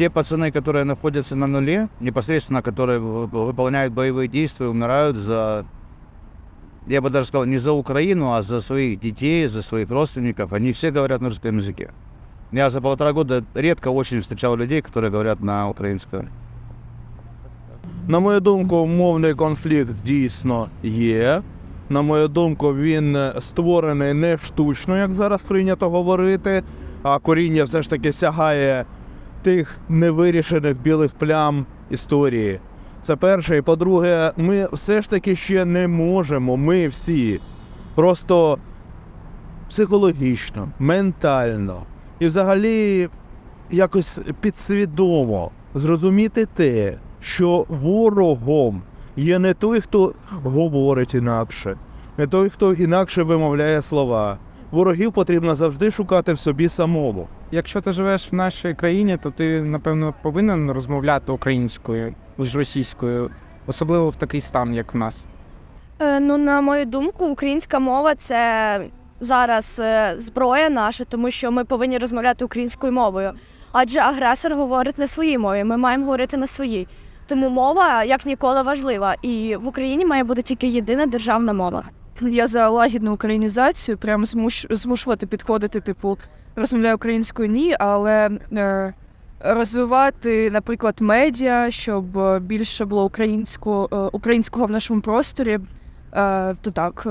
те пацаны, которые находятся на нуле, непосредственно, которые вы- выполняют боевые действия, умирают за, я бы даже сказал, не за Украину, а за своих детей, за своих родственников, они все говорят на русском языке. Я за полтора года редко очень встречал людей, которые говорят на украинском. На мою думку, мовний конфлікт дійсно є. На мою думку, він е, створений не штучно, як зараз прийнято говорити, а коріння все ж таки сягає тих невирішених білих плям історії. Це перше. І по-друге, ми все ж таки ще не можемо, ми всі просто психологічно, ментально і взагалі якось підсвідомо зрозуміти те, що ворогом є не той, хто говорить інакше, не той, хто інакше вимовляє слова. Ворогів потрібно завжди шукати в собі самому. Якщо ти живеш в нашій країні, то ти напевно повинен розмовляти українською з російською, особливо в такий стан, як в нас. Е, Ну, на мою думку, українська мова це зараз е, зброя наша, тому що ми повинні розмовляти українською мовою. Адже агресор говорить на своїй мові, ми маємо говорити на своїй. Тому мова як ніколи важлива. І в Україні має бути тільки єдина державна мова. Я за лагідну українізацію, прямо змуш, змушувати підходити, типу, розмовляю українською ні, але е, розвивати, наприклад, медіа, щоб більше було українського, е, українського в нашому просторі. Е, то так.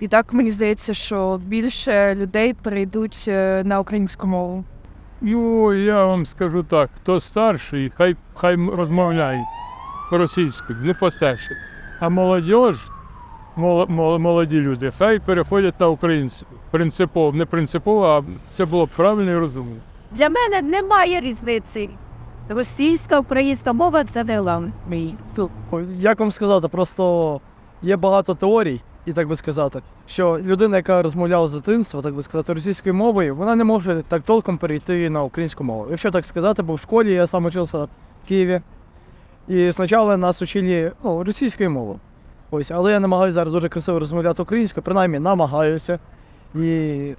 І так мені здається, що більше людей перейдуть е, на українську мову. Ну, я вам скажу так, хто старший, хай, хай розмовляє російською, не постарше. А молодь, мол- мол- молоді люди, хай переходять на українську. Принципово, не принципово, а це було б правильно і розумно. Для мене немає різниці. Російська, українська мова це не головне. Як вам сказати, просто є багато теорій, і так би сказати, що людина, яка розмовляла з дитинства, так би сказати, російською мовою, вона не може так толком перейти на українську мову. Якщо так сказати, бо в школі я сам учився в Києві. І спочатку нас учили ну, російською мовою. Ось, але я намагаюся зараз дуже красиво розмовляти українською, принаймні намагаюся. І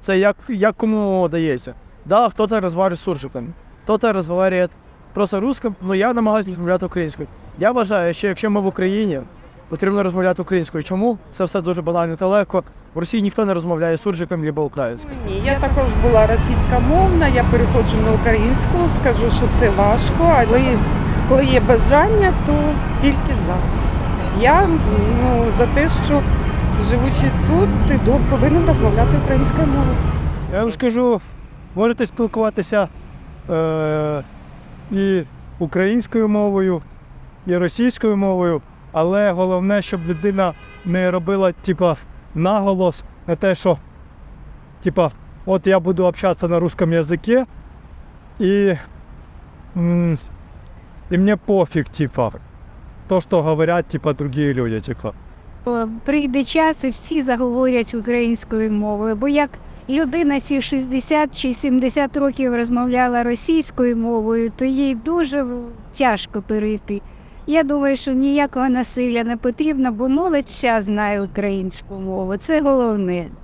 це як, як кому дається. Да, хтось розмовляє суржиком, хтось розмовляє просто русским, але я намагаюся розмовляти українською. Я вважаю, що якщо ми в Україні, потрібно розмовляти українською. Чому? Це все дуже банально та легко. В Росії ніхто не розмовляє суржиком або українською. Ні, я також була російськомовна, я переходжу на українську, скажу, що це важко, але коли є бажання, то тільки за. Я ну, за те, що живучи тут, ти повинен розмовляти українською мовою. Я вам скажу, можете спілкуватися е, і українською мовою, і російською мовою, але головне, щоб людина не робила типа, наголос на те, що типа, от я буду общатися на русском язике, і, і мені пофіг, типа, то, що говорять типа, другі люди. Типа. Прийде час і всі заговорять українською мовою, бо як людина сі 60 чи 70 років розмовляла російською мовою, то їй дуже тяжко перейти. Я думаю, що ніякого насилля не потрібно, бо молодь вся знає українську мову. Це головне.